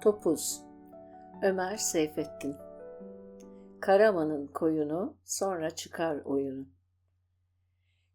Topuz Ömer Seyfettin Karaman'ın koyunu sonra çıkar oyunu.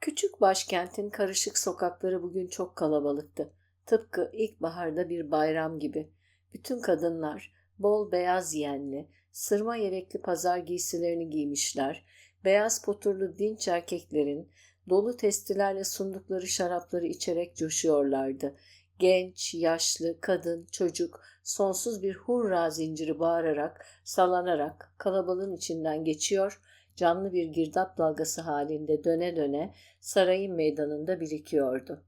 Küçük başkentin karışık sokakları bugün çok kalabalıktı. Tıpkı ilkbaharda bir bayram gibi. Bütün kadınlar bol beyaz yenli, sırma yelekli pazar giysilerini giymişler. Beyaz poturlu dinç erkeklerin dolu testilerle sundukları şarapları içerek coşuyorlardı. Genç, yaşlı, kadın, çocuk sonsuz bir hurra zinciri bağırarak, sallanarak kalabalığın içinden geçiyor, canlı bir girdap dalgası halinde döne döne sarayın meydanında birikiyordu.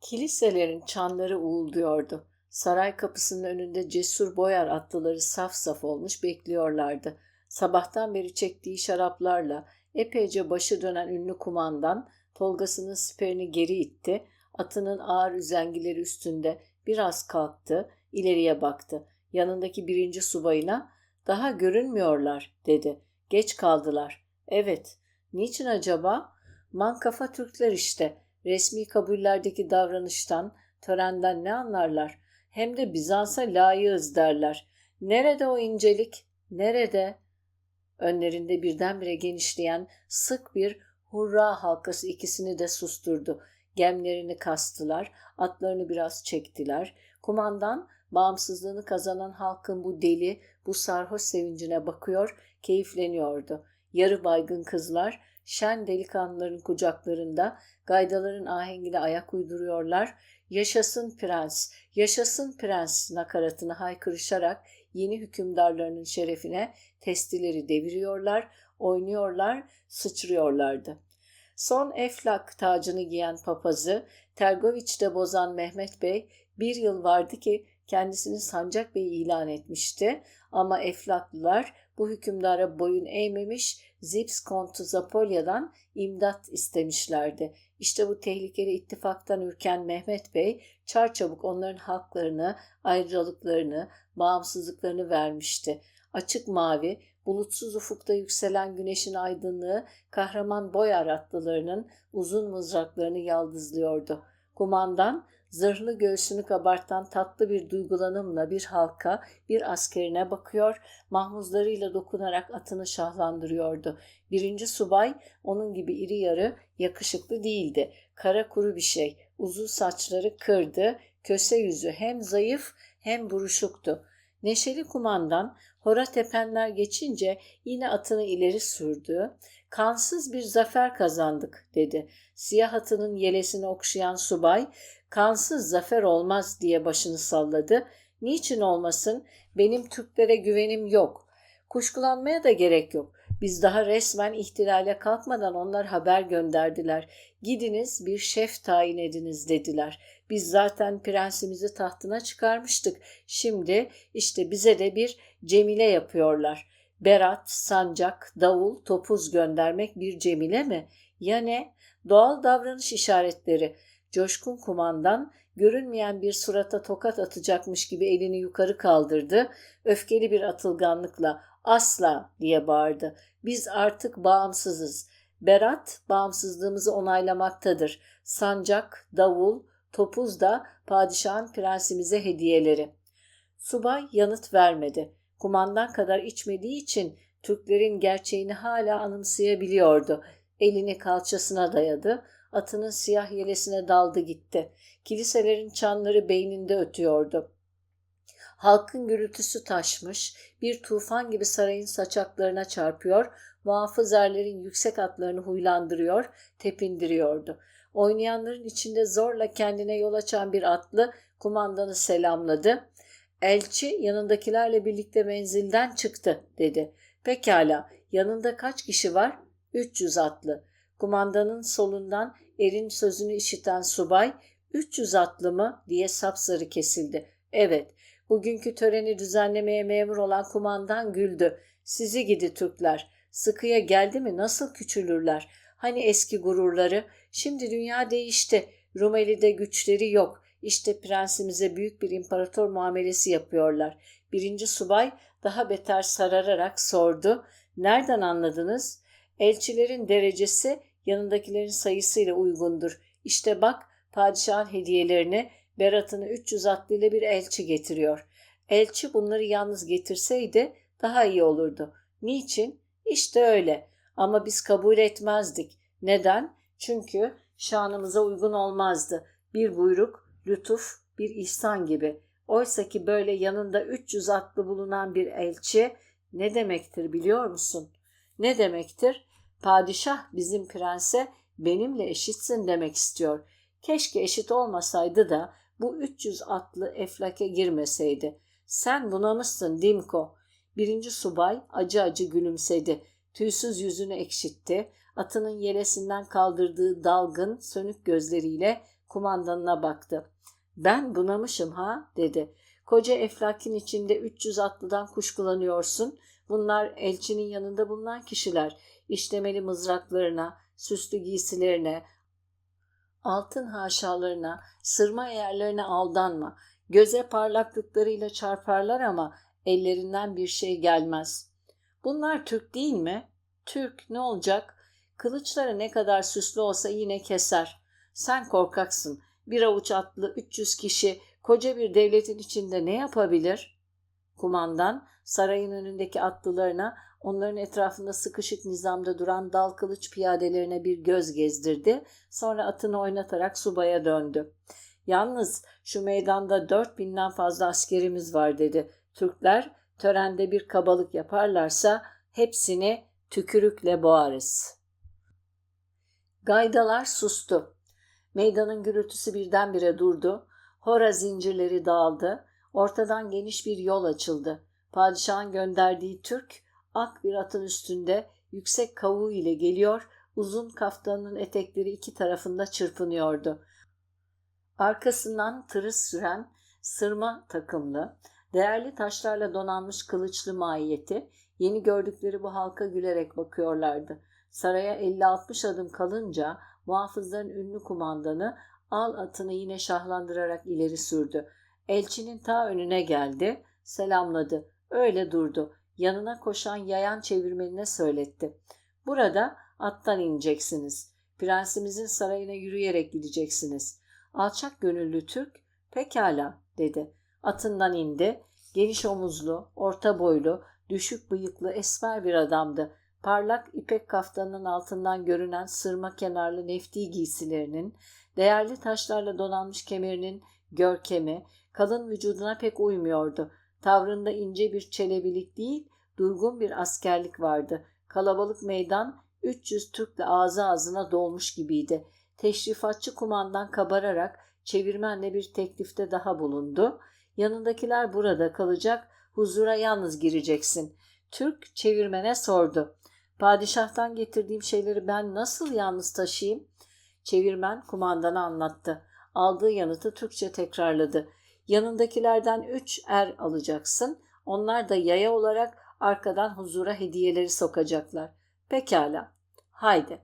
Kiliselerin çanları uğulduyordu. Saray kapısının önünde cesur boyar atlıları saf saf olmuş bekliyorlardı. Sabahtan beri çektiği şaraplarla epeyce başı dönen ünlü kumandan Tolgasının siperini geri itti, atının ağır üzengileri üstünde biraz kalktı, ileriye baktı. Yanındaki birinci subayına daha görünmüyorlar dedi. Geç kaldılar. Evet. Niçin acaba? Mankafa Türkler işte. Resmi kabullerdeki davranıştan, törenden ne anlarlar? Hem de Bizans'a layığız derler. Nerede o incelik? Nerede? Önlerinde birdenbire genişleyen sık bir hurra halkası ikisini de susturdu. Gemlerini kastılar, atlarını biraz çektiler. Kumandan bağımsızlığını kazanan halkın bu deli, bu sarhoş sevincine bakıyor, keyifleniyordu. Yarı baygın kızlar şen delikanlıların kucaklarında gaydaların ahengine ayak uyduruyorlar. Yaşasın prens, yaşasın prens nakaratını haykırışarak yeni hükümdarlarının şerefine testileri deviriyorlar, oynuyorlar, sıçrıyorlardı. Son eflak tacını giyen papazı Tergoviç'te bozan Mehmet Bey bir yıl vardı ki kendisini Sancak Bey ilan etmişti ama Eflaklılar bu hükümdara boyun eğmemiş Zips Kontu Zapolya'dan imdat istemişlerdi. İşte bu tehlikeli ittifaktan ürken Mehmet Bey çarçabuk onların haklarını, ayrıcalıklarını, bağımsızlıklarını vermişti. Açık mavi, bulutsuz ufukta yükselen güneşin aydınlığı kahraman boyar atlılarının uzun mızraklarını yaldızlıyordu. Kumandan zırhlı göğsünü kabartan tatlı bir duygulanımla bir halka, bir askerine bakıyor, mahmuzlarıyla dokunarak atını şahlandırıyordu. Birinci subay onun gibi iri yarı, yakışıklı değildi. Kara kuru bir şey, uzun saçları kırdı, köse yüzü hem zayıf hem buruşuktu. Neşeli kumandan hora tepenler geçince yine atını ileri sürdü. Kansız bir zafer kazandık dedi. Siyah atının yelesini okşayan subay kansız zafer olmaz diye başını salladı. Niçin olmasın? Benim Türklere güvenim yok. Kuşkulanmaya da gerek yok. Biz daha resmen ihtilale kalkmadan onlar haber gönderdiler. Gidiniz bir şef tayin ediniz dediler. Biz zaten prensimizi tahtına çıkarmıştık. Şimdi işte bize de bir Cemile yapıyorlar. Berat, sancak, davul, topuz göndermek bir Cemile mi? Ya ne? Doğal davranış işaretleri. Coşkun kumandan görünmeyen bir surata tokat atacakmış gibi elini yukarı kaldırdı. Öfkeli bir atılganlıkla asla diye bağırdı. Biz artık bağımsızız. Berat bağımsızlığımızı onaylamaktadır. Sancak, davul, topuz da padişahın prensimize hediyeleri. Subay yanıt vermedi. Kumandan kadar içmediği için Türklerin gerçeğini hala anımsayabiliyordu. Elini kalçasına dayadı, atının siyah yelesine daldı gitti. Kiliselerin çanları beyninde ötüyordu. Halkın gürültüsü taşmış, bir tufan gibi sarayın saçaklarına çarpıyor, muhafızerlerin yüksek atlarını huylandırıyor, tepindiriyordu. Oynayanların içinde zorla kendine yol açan bir atlı kumandanı selamladı. Elçi yanındakilerle birlikte menzilden çıktı dedi. Pekala yanında kaç kişi var? 300 atlı. Kumandanın solundan erin sözünü işiten subay 300 atlı mı diye sapsarı kesildi. Evet bugünkü töreni düzenlemeye memur olan kumandan güldü. Sizi gidi Türkler. Sıkıya geldi mi nasıl küçülürler? Hani eski gururları? Şimdi dünya değişti. Rumeli'de güçleri yok. İşte prensimize büyük bir imparator muamelesi yapıyorlar. Birinci subay daha beter sarararak sordu. Nereden anladınız? Elçilerin derecesi yanındakilerin sayısıyla uygundur. İşte bak padişahın hediyelerini Berat'ını 300 atlıyla bir elçi getiriyor. Elçi bunları yalnız getirseydi daha iyi olurdu. Niçin? İşte öyle. Ama biz kabul etmezdik. Neden? Çünkü şanımıza uygun olmazdı. Bir buyruk, lütuf, bir ihsan gibi. Oysa ki böyle yanında 300 atlı bulunan bir elçi ne demektir biliyor musun? Ne demektir? Padişah bizim prense benimle eşitsin demek istiyor. Keşke eşit olmasaydı da bu 300 atlı eflake girmeseydi. Sen bunamışsın Dimko. Birinci subay acı acı gülümsedi. Tüysüz yüzünü ekşitti. Atının yelesinden kaldırdığı dalgın, sönük gözleriyle kumandanına baktı. Ben bunamışım ha dedi. Koca eflakin içinde 300 atlıdan kuşkulanıyorsun. Bunlar elçinin yanında bulunan kişiler. İşlemeli mızraklarına, süslü giysilerine, altın haşalarına, sırma eğerlerine aldanma. Göze parlaklıklarıyla çarparlar ama ellerinden bir şey gelmez. Bunlar Türk değil mi? Türk ne olacak? Kılıçları ne kadar süslü olsa yine keser. Sen korkaksın. Bir avuç atlı 300 kişi koca bir devletin içinde ne yapabilir? Kumandan sarayın önündeki atlılarına onların etrafında sıkışık nizamda duran dal kılıç piyadelerine bir göz gezdirdi. Sonra atını oynatarak subaya döndü. Yalnız şu meydanda dört binden fazla askerimiz var dedi. Türkler törende bir kabalık yaparlarsa hepsini tükürükle boğarız. Gaydalar sustu. Meydanın gürültüsü birdenbire durdu. Hora zincirleri dağıldı. Ortadan geniş bir yol açıldı. Padişahın gönderdiği Türk ak bir atın üstünde yüksek kavuğu ile geliyor, uzun kaftanının etekleri iki tarafında çırpınıyordu. Arkasından tırı süren sırma takımlı, değerli taşlarla donanmış kılıçlı mahiyeti, yeni gördükleri bu halka gülerek bakıyorlardı. Saraya 50-60 adım kalınca muhafızların ünlü kumandanı al atını yine şahlandırarak ileri sürdü. Elçinin ta önüne geldi, selamladı. Öyle durdu. Yanına koşan yayan çevirmenine söyletti. Burada attan ineceksiniz. Prensimizin sarayına yürüyerek gideceksiniz. Alçak gönüllü Türk pekala dedi. Atından indi. Geniş omuzlu, orta boylu, düşük bıyıklı esmer bir adamdı. Parlak ipek kaftanının altından görünen sırma kenarlı nefti giysilerinin, değerli taşlarla donanmış kemerinin görkemi, kalın vücuduna pek uymuyordu. Tavrında ince bir çelebilik değil, durgun bir askerlik vardı. Kalabalık meydan 300 Türk'le ağzı ağzına dolmuş gibiydi. Teşrifatçı kumandan kabararak çevirmenle bir teklifte daha bulundu. Yanındakiler burada kalacak, huzura yalnız gireceksin. Türk çevirmene sordu. Padişahtan getirdiğim şeyleri ben nasıl yalnız taşıyayım? Çevirmen kumandana anlattı. Aldığı yanıtı Türkçe tekrarladı. Yanındakilerden üç er alacaksın. Onlar da yaya olarak arkadan huzura hediyeleri sokacaklar. Pekala. Haydi.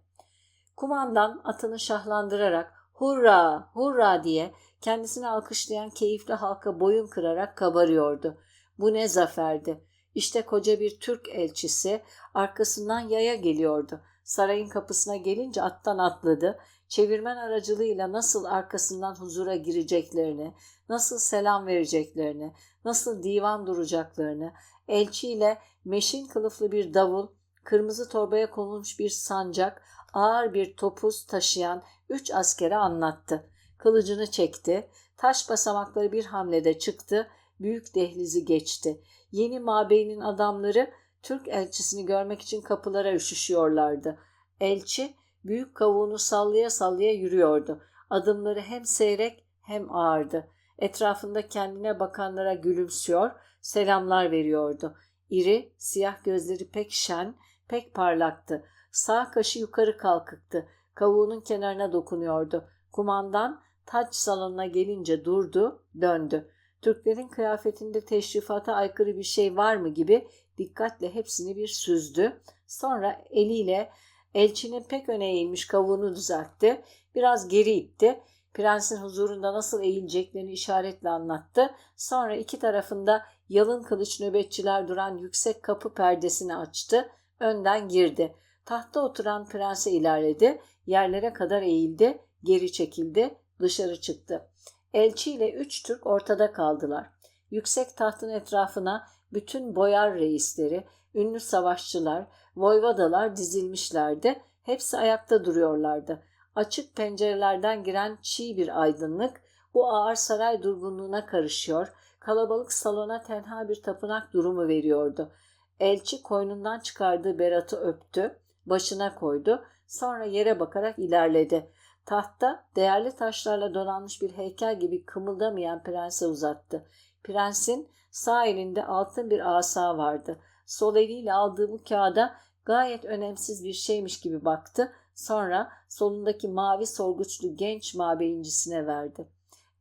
Kumandan atını şahlandırarak hurra hurra diye kendisini alkışlayan keyifli halka boyun kırarak kabarıyordu. Bu ne zaferdi. İşte koca bir Türk elçisi arkasından yaya geliyordu. Sarayın kapısına gelince attan atladı. Çevirmen aracılığıyla nasıl arkasından huzura gireceklerini, nasıl selam vereceklerini, nasıl divan duracaklarını, elçiyle meşin kılıflı bir davul, kırmızı torbaya konulmuş bir sancak, ağır bir topuz taşıyan üç askere anlattı. Kılıcını çekti, taş basamakları bir hamlede çıktı, büyük dehlizi geçti. Yeni mabeynin adamları Türk elçisini görmek için kapılara üşüşüyorlardı. Elçi büyük kavuğunu sallaya sallaya yürüyordu. Adımları hem seyrek hem ağırdı. Etrafında kendine bakanlara gülümsüyor, selamlar veriyordu. İri, siyah gözleri pek şen, pek parlaktı. Sağ kaşı yukarı kalkıktı. Kavuğunun kenarına dokunuyordu. Kumandan taç salonuna gelince durdu, döndü. Türklerin kıyafetinde teşrifata aykırı bir şey var mı gibi dikkatle hepsini bir süzdü. Sonra eliyle elçinin pek öne eğilmiş kavuğunu düzeltti. Biraz geri itti. Prensin huzurunda nasıl eğileceklerini işaretle anlattı. Sonra iki tarafında yalın kılıç nöbetçiler duran yüksek kapı perdesini açtı. Önden girdi. Tahta oturan prense ilerledi. Yerlere kadar eğildi. Geri çekildi. Dışarı çıktı. Elçi ile üç Türk ortada kaldılar. Yüksek tahtın etrafına bütün boyar reisleri, ünlü savaşçılar, voyvodalar dizilmişlerdi. Hepsi ayakta duruyorlardı. Açık pencerelerden giren çiğ bir aydınlık bu ağır saray durgunluğuna karışıyor, kalabalık salona tenha bir tapınak durumu veriyordu. Elçi koynundan çıkardığı beratı öptü, başına koydu, sonra yere bakarak ilerledi. Tahta değerli taşlarla donanmış bir heykel gibi kımıldamayan prense uzattı. Prensin sağ elinde altın bir asa vardı. Sol eliyle aldığı bu kağıda gayet önemsiz bir şeymiş gibi baktı. Sonra solundaki mavi sorguçlu genç mabeyincisine verdi.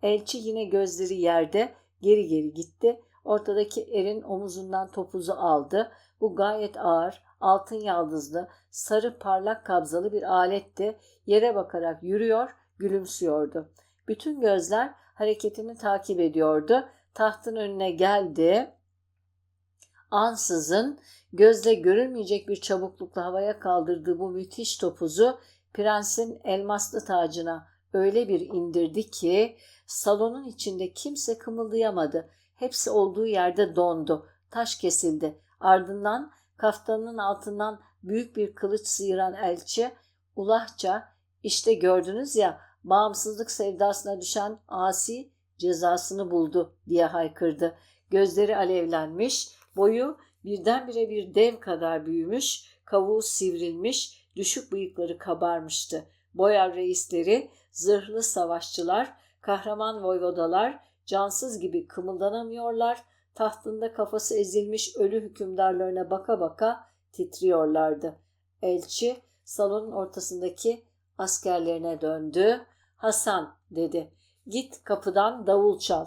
Elçi yine gözleri yerde geri geri gitti. Ortadaki erin omuzundan topuzu aldı. Bu gayet ağır, altın yaldızlı, sarı parlak kabzalı bir aletti. Yere bakarak yürüyor, gülümsüyordu. Bütün gözler hareketini takip ediyordu. Tahtın önüne geldi. Ansızın gözle görülmeyecek bir çabuklukla havaya kaldırdığı bu müthiş topuzu prensin elmaslı tacına öyle bir indirdi ki salonun içinde kimse kımıldayamadı. Hepsi olduğu yerde dondu. Taş kesildi. Ardından kaftanının altından büyük bir kılıç sıyıran elçi ulahça işte gördünüz ya bağımsızlık sevdasına düşen asi cezasını buldu diye haykırdı. Gözleri alevlenmiş, boyu birdenbire bir dev kadar büyümüş, kavuğu sivrilmiş, düşük bıyıkları kabarmıştı. Boyar reisleri, zırhlı savaşçılar, kahraman voyvodalar cansız gibi kımıldanamıyorlar, tahtında kafası ezilmiş ölü hükümdarlarına baka baka titriyorlardı. Elçi salonun ortasındaki askerlerine döndü. Hasan dedi. Git kapıdan davul çal.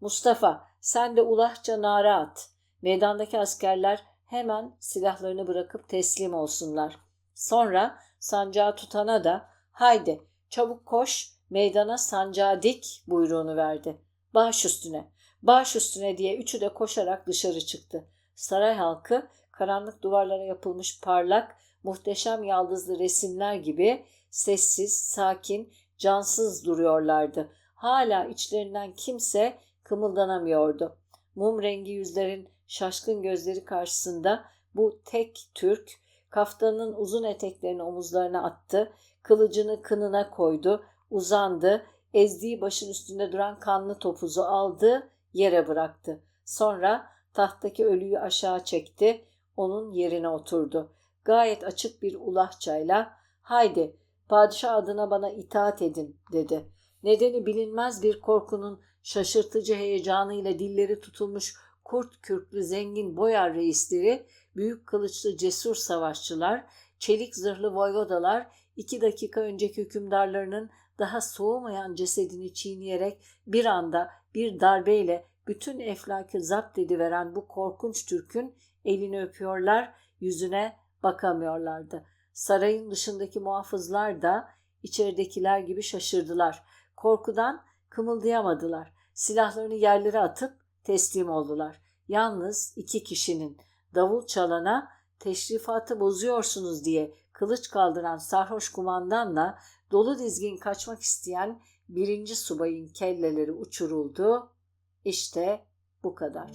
Mustafa sen de ulahça nara at. Meydandaki askerler hemen silahlarını bırakıp teslim olsunlar. Sonra sancağı tutana da haydi çabuk koş meydana sancağı dik buyruğunu verdi. Baş üstüne, baş üstüne diye üçü de koşarak dışarı çıktı. Saray halkı karanlık duvarlara yapılmış parlak, muhteşem yaldızlı resimler gibi sessiz, sakin, cansız duruyorlardı. Hala içlerinden kimse kımıldanamıyordu. Mum rengi yüzlerin şaşkın gözleri karşısında bu tek Türk kaftanın uzun eteklerini omuzlarına attı, kılıcını kınına koydu, uzandı, ezdiği başın üstünde duran kanlı topuzu aldı, yere bıraktı. Sonra tahttaki ölüyü aşağı çekti, onun yerine oturdu. Gayet açık bir ulahçayla haydi padişah adına bana itaat edin dedi. Nedeni bilinmez bir korkunun şaşırtıcı heyecanıyla dilleri tutulmuş kurt kürklü zengin boyar reisleri, büyük kılıçlı cesur savaşçılar, çelik zırhlı voyvodalar iki dakika önceki hükümdarlarının daha soğumayan cesedini çiğneyerek bir anda bir darbeyle bütün eflakı zapt ediveren bu korkunç Türk'ün elini öpüyorlar, yüzüne bakamıyorlardı. Sarayın dışındaki muhafızlar da içeridekiler gibi şaşırdılar. Korkudan kımıldayamadılar. Silahlarını yerlere atıp teslim oldular. Yalnız iki kişinin davul çalana teşrifatı bozuyorsunuz diye kılıç kaldıran sarhoş kumandanla dolu dizgin kaçmak isteyen birinci subayın kelleleri uçuruldu. İşte bu kadar.